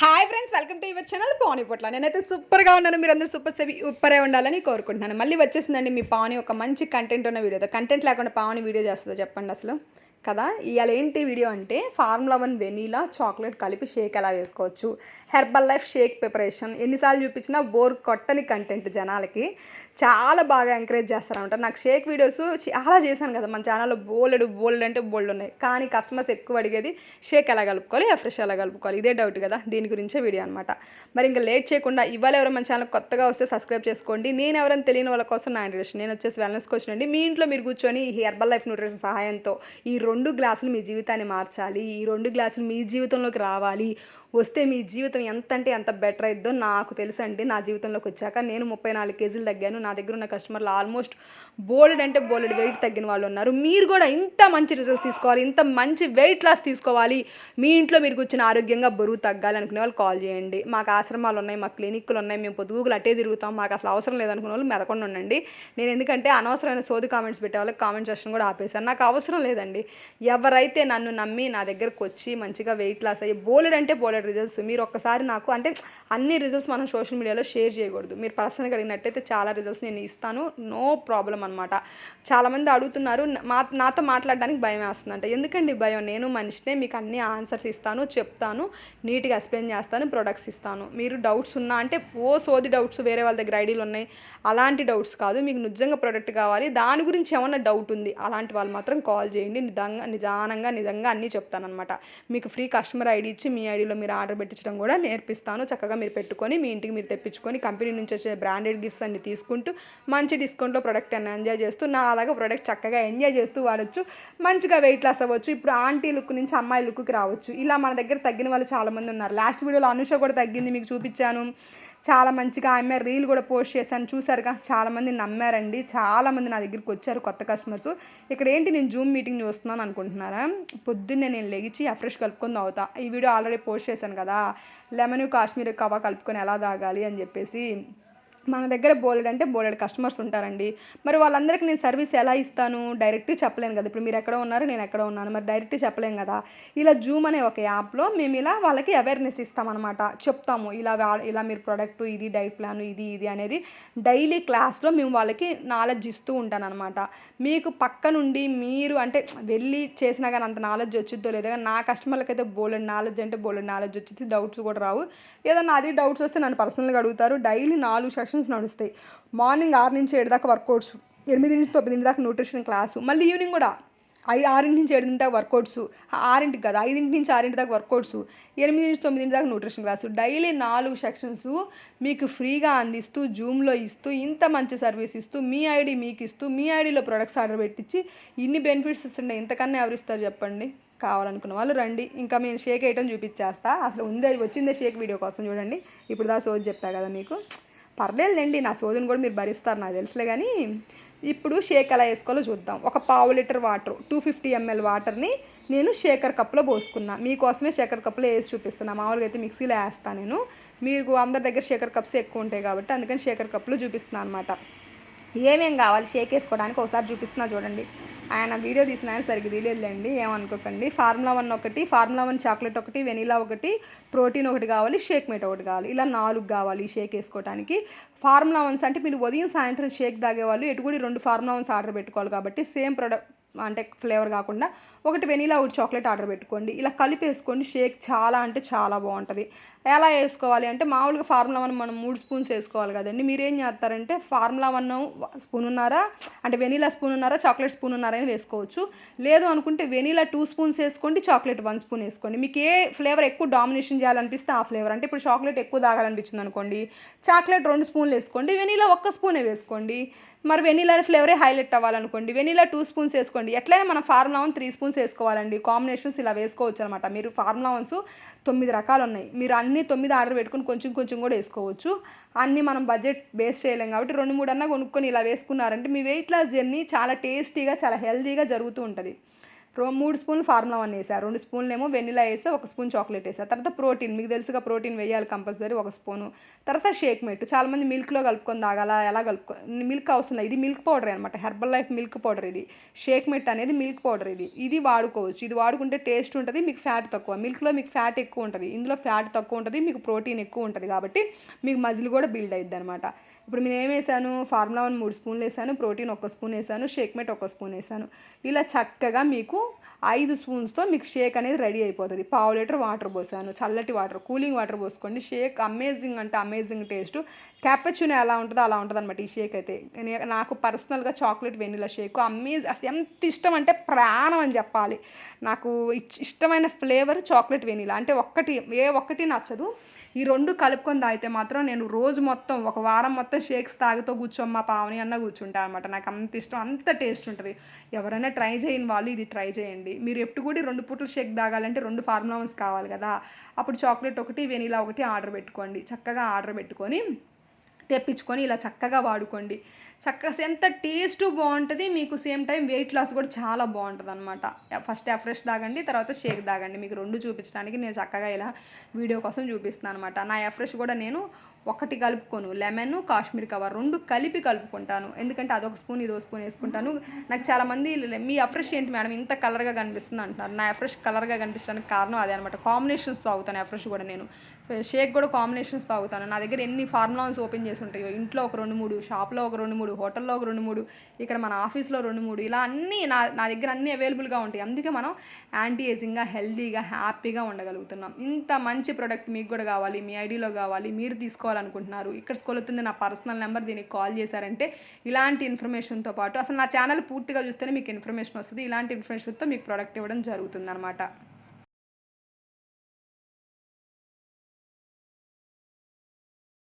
Hi friends welcome to your channel పాని పొట్ల నేనైతే సూపర్గా ఉన్నాను మీరు అందరూ సూపర్ సెవి ఉప్పరే ఉండాలని కోరుకుంటున్నాను. మళ్ళీ వచ్చేసిందండి మీ పాని ఒక మంచి కంటెంట్ ఉన్న వీడియోతో కంటెంట్ లేకుండా పావని వీడియో చేస్తుందో చెప్పండి అసలు? కదా ఇవాళ ఏంటి వీడియో అంటే ఫార్ములా వన్ వెనీలా చాక్లెట్ కలిపి షేక్ ఎలా వేసుకోవచ్చు? హెర్బల్ లైఫ్ షేక్ ప్రిపరేషన్ ఎన్నిసార్లు చూపించినా బోర్ కొట్టని కంటెంట్ జనాలకి. చాలా బాగా ఎంకరేజ్ చేస్తారనమాట నాకు షేక్ వీడియోస్ చాలా చేశాను కదా మన ఛానల్లో బోల్డ్ బోల్డ్ అంటే బోల్డ్ ఉన్నాయి. కానీ కస్టమర్స్ ఎక్కువ అడిగేది షేక్ ఎలా కలుపుకోవాలి? ఫ్రెష్ ఎలా కలుపుకోవాలి? ఇదే డౌట్ కదా దీని గురించే వీడియో అనమాట మరి ఇంకా లేట్ చేయకుండా ఇవాళ ఎవరో మన ఛానల్ కొత్తగా వస్తే సబ్స్క్రైబ్ చేసుకోండి. నేను ఎవరైనా తెలియని వాళ్ళ కోసం నా ఇంట్రెస్ట్ నేను వచ్చేసి వెల్నెస్ కోచ్ అండి. మీ ఇంట్లో మీరు కూర్చొని ఈ హెర్బల్ లైఫ్ న్యూట్రిషన్ సహాయంతో ఈ రెండు గ్లాసులు మీ జీవితాన్ని మార్చాలి. ఈ రెండు గ్లాసులు మీ జీవితంలోకి రావాలి. వస్తే మీ జీవితం ఎంత అంటే ఎంత బెటర్ అయిద్దో నాకు తెలుసు అండి. నా జీవితంలోకి వచ్చాక నేను ముప్పై నాలుగు కేజీలు తగ్గాను. నా దగ్గర ఉన్న కస్టమర్లు ఆల్మోస్ట్ బోల్డ్ అంటే బోల్డ్ వెయిట్ తగ్గిన వాళ్ళు ఉన్నారు. మీరు కూడా ఇంత మంచి రిజల్ట్స్ తీసుకోవాలి ఇంత మంచి వెయిట్ లాస్ తీసుకోవాలి. మీ ఇంట్లో మీరు కూర్చొని ఆరోగ్యంగా బరువు తగ్గాలి అనుకునే వాళ్ళు కాల్ చేయండి. మాకు ఆశ్రమాలు ఉన్నాయి మా క్లినిక్లు ఉన్నాయి. మేము పొద్దుగులు అటే తిరుగుతాం. మాకు అసలు అవసరం లేదనుకునే వాళ్ళు మెదకుండా ఉండండి. నేను ఎందుకంటే అనవసరమైన సోది కామెంట్స్ పెట్టే వాళ్ళకి కామెంట్ సెక్షన్ కూడా ఆపేశాను. నాకు అవసరం లేదండి. ఎవరైతే నన్ను నమ్మి నా దగ్గరకు వచ్చి మంచిగా వెయిట్ లాస్ అయ్యి బోలెడ్ అంటే బోలెడ్ రిజల్ట్స్ మీరు ఒక్కసారి నాకు అంటే అన్ని రిజల్ట్స్ మనం సోషల్ మీడియాలో షేర్ చేయకూడదు. మీరు పర్సనల్గా అడిగినట్టయితే చాలా రిజల్ట్స్ నేను ఇస్తాను. నో ప్రాబ్లం అనమాట చాలామంది అడుగుతున్నారు మా నాతో మాట్లాడడానికి భయం వేస్తుందంట. ఎందుకండి భయం? నేను మనిషినే మీకు అన్ని ఆన్సర్స్ ఇస్తాను చెప్తాను నీట్గా ఎక్స్ప్లెయిన్ చేస్తాను ప్రొడక్ట్స్ ఇస్తాను. మీరు డౌట్స్ ఉన్నా అంటే ఓ సోది డౌట్స్ వేరే వాళ్ళ దగ్గర ఐడీలు ఉన్నాయి. అలాంటి డౌట్స్ కాదు మీకు నిజంగా ప్రోడక్ట్ కావాలి. దాని గురించి ఏమన్నా డౌట్ ఉంది అలాంటి వాళ్ళు మాత్రం కాల్ చేయండి. నిజంగా నిజానంగా నిజంగా అన్నీ చెప్తానమాట మీకు ఫ్రీ కస్టమర్ ఐడి ఇచ్చి మీ ఐడిలో మీరు ఆర్డర్ పెట్టించడం కూడా నేర్పిస్తాను. చక్కగా మీరు పెట్టుకొని మీ ఇంటికి మీరు తెప్పించుకొని కంపెనీ నుంచి వచ్చే బ్రాండెడ్ గిఫ్ట్స్ అన్ని తీసుకుంటూ మంచి డిస్కౌంట్లో ప్రోడక్ట్ అన్ని ఎంజాయ్ చేస్తూ నా అలాగే ప్రోడక్ట్ చక్కగా ఎంజాయ్ చేస్తూ వాడచ్చు. మంచిగా వెయిట్ లాస్ అవ్వచ్చు. ఇప్పుడు ఆంటీ లుక్ నుంచి అమ్మాయి లుక్కి రావచ్చు. ఇలా మన దగ్గర తగ్గిన వాళ్ళు చాలామంది ఉన్నారు. లాస్ట్ వీడియోలో అనుష కూడా తగ్గింది మీకు చూపించాను. చాలా మంచిగా ఆమె రీల్ కూడా పోస్ట్ చేశాను. చూసారుగా? చాలామంది నమ్మారండి. చాలామంది నా దగ్గరికి వచ్చారు కొత్త కస్టమర్స్. ఇక్కడ ఏంటి నేను జూమ్ మీటింగ్ చూస్తున్నాను అనుకుంటున్నారా? పొద్దున్నే నేను లెగిచి అఫ్రెష్ కలుపుకొని తాగుతా. ఈ వీడియో ఆల్రెడీ పోస్ట్ చేశాను కదా. లెమన్ కాశ్మీర్ కవా కలుపుకొని ఎలా తాగాలి అని చెప్పేసి మన దగ్గర బోలెడ్ అంటే బోలెడ్ కస్టమర్స్ ఉంటారండి. మరి వాళ్ళందరికీ నేను సర్వీస్ ఎలా ఇస్తాను? డైరెక్ట్ చెప్పలేను కదా. ఇప్పుడు మీరు ఎక్కడ ఉన్నారు నేను ఎక్కడ ఉన్నాను. మరి డైరెక్ట్ చెప్పలేము కదా. ఇలా జూమ్ అనే ఒక యాప్లో మేము ఇలా వాళ్ళకి అవేర్నెస్ ఇస్తామన్నమాట. చెప్తాము ఇలా ఇలా మీరు ప్రోడక్ట్ ఇది డైట్ ప్లాన్ ఇది ఇది అనేది డైలీ క్లాస్లో మేము వాళ్ళకి నాలెడ్జ్ ఇస్తూ ఉంటానన్నమాట. మీకు పక్క నుండి మీరు అంటే వెళ్ళి చేసినా కానీ అంత నాలెడ్జ్ వచ్చిద్దో లేదో కానీ నా కస్టమర్లకి అయితే బోలెడ్ నాలెడ్జ్ అంటే బోలెడ్ నాలెడ్జ్ వచ్చింది డౌట్స్ కూడా రావు. ఏదన్నా అది డౌట్స్ వస్తే నన్ను పర్సనల్గా అడుగుతారు. డైలీ నాలుగు సెషన్స్ నడుస్తాయి. మార్నింగ్ ఆరు నుంచి ఏడు దాకా వర్కౌట్స్ ఎనిమిది నుంచి తొమ్మిది దాకా న్యూట్రిషన్ క్లాసు మళ్ళీ ఈవినింగ్ కూడా ఐ ఆరింటి నుంచి ఏడింటి దాకా వర్కౌట్స్ ఆరింటికి కాదు ఐదింటి నుంచి ఆరింటి దాకా వర్కౌట్స్ ఎనిమిది నుంచి తొమ్మిదింటి దాకా న్యూట్రిషన్ క్లాసు డైలీ నాలుగు సెక్షన్స్ మీకు ఫ్రీగా అందిస్తూ జూమ్లో ఇస్తూ ఇంత మంచి సర్వీస్ ఇస్తూ మీ ఐడి మీకు ఇస్తూ మీ ఐడిలో ప్రొడక్ట్స్ ఆర్డర్ పెట్టించి ఇన్ని బెనిఫిట్స్ ఇస్తుండే ఇంతకన్నా ఎవరు ఇస్తారు చెప్పండి? కావాలనుకున్న వాళ్ళు రండి. ఇంకా నేను షేక్ ఐటమ్ చూపించేస్తా. అసలు ఉందే వచ్చిందే షేక్ వీడియో కోసం చూడండి. ఇప్పుడు దా సోజ్ చెప్తా కదా మీకు. పర్లేదులేండి నా సోదుని కూడా మీరు భరిస్తారు నాకు తెలుసులే కానీ ఇప్పుడు షేక్ ఎలా వేసుకోవాలో చూద్దాం. ఒక పావు litre water two fifty ML వాటర్ని నేను షేకర్ కప్లో పోసుకున్నా. మీకోసమే షేకర్ కప్లో వేసి చూపిస్తున్నా. మామూలుగా అయితే మిక్సీలో వేస్తాను నేను. మీకు అందరి దగ్గర షేకర్ కప్స్ ఎక్కువ ఉంటాయి కాబట్టి అందుకని షేకర్ కప్లో చూపిస్తున్నాను అనమాట ఏమేం కావాలి? షేక్ వేసుకోవడానికి ఒకసారి చూపిస్తున్నా చూడండి. ఆయన వీడియో తీసిన ఆయన సరిగ్గా తీయలేదులేండి ఏమనుకోకండి. ఫార్ములా వన్ ఒకటి ఫార్ములా వన్ చాక్లెట్ ఒకటి వెనీలా ఒకటి ప్రోటీన్ ఒకటి కావాలి షేక్ మేట్ ఒకటి కావాలి. ఇలా నాలుగు కావాలి షేక్ వేసుకోవడానికి ఫార్ములా వన్స్ అంటే మీరు ఉదయం సాయంత్రం షేక్ తాగేవాళ్ళు ఎటు కూడా రెండు ఫార్ములా వన్స్ ఆర్డర్ పెట్టుకోవాలి కాబట్టి సేమ్ ప్రొడక్ట్ అంటే ఫ్లేవర్ కాకుండా ఒకటి వెనీలా ఒకటి చాక్లెట్ ఆర్డర్ పెట్టుకోండి. ఇలా కలిపేసుకోండి. షేక్ చాలా అంటే చాలా బాగుంటుంది. ఎలా వేసుకోవాలి అంటే మామూలుగా ఫార్ములా వన్ మనం మూడు స్పూన్స్ వేసుకోవాలి కదండి. మీరు ఏం చేస్తారంటే ఫార్ములా వన్ స్పూన్ ఉన్నారా అంటే వెనీలా స్పూన్ ఉన్నారా చాక్లెట్ స్పూన్ ఉన్నారా అని వేసుకోవచ్చు. లేదు అనుకుంటే వెనీలా టూ స్పూన్స్ వేసుకోండి చాక్లెట్ వన్ స్పూన్ వేసుకోండి. మీకు ఏ ఫ్లేవర్ ఎక్కువ డామినేషన్ చేయాలనిపిస్తే ఆ ఫ్లేవర్. అంటే ఇప్పుడు చాక్లెట్ ఎక్కువ తాగాలనిపించింది అనుకోండి చాక్లెట్ రెండు స్పూన్లు వేసుకోండి వెనీలా ఒక్క స్పూనే వేసుకోండి. మరి వెనీలా ఫ్లేవరే హైలైట్ అవ్వాలనుకోండి. వెనీలా టూ స్పూన్స్ వేసుకోండి. ఎట్లయినా మనం ఫార్ములా వన్ త్రీ స్పూన్స్ వేసుకోవాలండి. కాంబినేషన్స్ ఇలా వేసుకోవచ్చు అనమాట మీరు ఫార్ములా వన్స్ తొమ్మిది రకాలు ఉన్నాయి మీరు అన్ని తొమ్మిది ఆర్డర్ పెట్టుకుని కొంచెం కొంచెం కూడా వేసుకోవచ్చు. అన్నీ మనం బడ్జెట్ బేస్ చేయలేం కాబట్టి రెండు మూడు అన్నా కొనుక్కొని ఇలా వేసుకున్నారంటే మీ వెయిట్ లాస్ జర్నీ చాలా టేస్టీగా చాలా హెల్తీగా జరుగుతూ ఉంటుంది. మూడు స్పూన్లు ఫార్ములా వన్ వేసా. రెండు స్పూన్లు ఏమో వెనిలా వేస్తే ఒక స్పూన్ చాక్లెట్ వేసా. తర్వాత ప్రోటీన్ మీకు తెలుసుగా ప్రోటీన్ వేయాలి కంపల్సరీ ఒక స్పూను. తర్వాత షేక్ మెట్. చాలామంది మిల్క్లో కలుపుకొని తాగాల ఎలా కలుపుకో మిల్క్ అవసరం ఇది మిల్క్ పౌడర్ అనమాట హెర్బల్ లైఫ్ మిల్క్ పౌడర్ ఇది. షేక్ మెట్ అనేది మిల్క్ పౌడర్ ఇది. ఇది వాడుకోవచ్చు. ఇది వాడుకుంటే టేస్ట్ ఉంటుంది మీకు ఫ్యాట్ తక్కువ. మిల్క్లో మీకు ఫ్యాట్ ఎక్కువ ఉంటుంది. ఇందులో ఫ్యాట్ తక్కువ ఉంటుంది మీకు ప్రోటీన్ ఎక్కువ ఉంటుంది కాబట్టి మీకు మజిల్ కూడా బిల్డ్ అయ్యిద్ది అనమాట ఇప్పుడు నేను ఏం వేసాను? ఫార్ములా వన్ మూడు స్పూన్లు వేసాను ప్రోటీన్ ఒక స్పూన్ వేసాను షేక్ మేట్ ఒక స్పూన్ వేసాను. ఇలా చక్కగా మీకు ఐదు స్పూన్స్తో మీకు షేక్ అనేది రెడీ అయిపోతుంది. పావు లీటర్ వాటర్ పోసాను చల్లటి వాటర్ కూలింగ్ వాటర్ పోసుకోండి. షేక్ అమేజింగ్ అంటే అమేజింగ్ టేస్ట్. క్యాపచ్యూనో ఎలా ఉంటుందో అలా ఉంటుంది అనమాట ఈ షేక్ అయితే. నాకు పర్సనల్గా చాక్లెట్ వెనిలా షేక్ అమేజ్ అసలు ఎంత ఇష్టం అంటే ప్రాణం అని చెప్పాలి. నాకు ఇష్టమైన ఫ్లేవర్ చాక్లెట్ వెనిలా. అంటే ఒక్కటి ఏ ఒక్కటి నచ్చదు. ఈ రెండు కలుపుకొని తాగితే మాత్రం నేను రోజు మొత్తం ఒక వారం మొత్తం షేక్స్ తాగుతూ మా పావని అన్న కూర్చుంటా అనమాట నాకు అంత ఇష్టం అంత టేస్ట్ ఉంటుంది. ఎవరైనా ట్రై చేయని వాళ్ళు ఇది ట్రై చేయండి. మీరు ఎప్పుడు కూడా రెండు పూటలు షేక్ తాగాలంటే రెండు ఫార్ములా కావాలి కదా. అప్పుడు చాక్లెట్ ఒకటి వెనీలా ఒకటి ఆర్డర్ పెట్టుకోండి. చక్కగా ఆర్డర్ పెట్టుకొని తెప్పించుకొని ఇలా చక్కగా వాడుకోండి. చక్కగా ఎంత టేస్ట్ బాగుంటుంది మీకు సేమ్ టైం వెయిట్ లాస్ కూడా చాలా బాగుంటుంది అనమాట ఫస్ట్ ఫ్రెష్ తాగండి తర్వాత షేక్ తాగండి. మీకు రెండు చూపించడానికి నేను చక్కగా ఇలా వీడియో కోసం చూపిస్తున్నాను అనమాట నా ఎఫ్రెష్ కూడా నేను ఒకటి కలుపుకోను. లెమన్ కాశ్మీర్ కవర్ రెండు కలిపి కలుపుకుంటాను. ఎందుకంటే అదొక స్పూన్ ఇదో స్పూన్ వేసుకుంటాను. నాకు చాలామంది మీ అఫ్రెష్ ఏంటి మేడం? ఇంత కలర్గా కనిపిస్తుంది అంటున్నారు. నా అఫ్రెష్ కలర్గా కనిపించడానికి కారణం అదే అనమాట కాంబినేషన్స్ తాగుతాను అఫ్రెష్ కూడా నేను. షేక్ కూడా కాంబినేషన్స్ తాగుతాను. నా దగ్గర ఎన్ని ఫార్ములాస్ ఓపెన్ చేసి ఉంటాయో ఇంట్లో ఒక రెండు మూడు షాప్లో ఒక రెండు మూడు హోటల్లో ఒక రెండు మూడు ఇక్కడ మన ఆఫీస్లో రెండు మూడు ఇలా అన్నీ నా నా దగ్గర అన్నీ అవైలబుల్గా ఉంటాయి. అందుకే మనం యాంటీ ఏజింగ్గా హెల్తీగా హ్యాపీగా ఉండగలుగుతున్నాం. ఇంత మంచి ప్రోడక్ట్ మీకు కూడా కావాలి మీ ఐడిలో కావాలి మీరు తీసుకోవాలి. తీసుకోవాలనుకుంటున్నారు. ఇక్కడ కొలుతుంది నా పర్సనల్ నెంబర్ దీనికి కాల్ చేశారంటే ఇలాంటి ఇన్ఫర్మేషన్తో పాటు అసలు నా ఛానల్ పూర్తిగా చూస్తేనే మీకు ఇన్ఫర్మేషన్ వస్తుంది. ఇలాంటి ఇన్ఫర్మేషన్తో మీకు ప్రోడక్ట్ ఇవ్వడం జరుగుతుంది అనమాట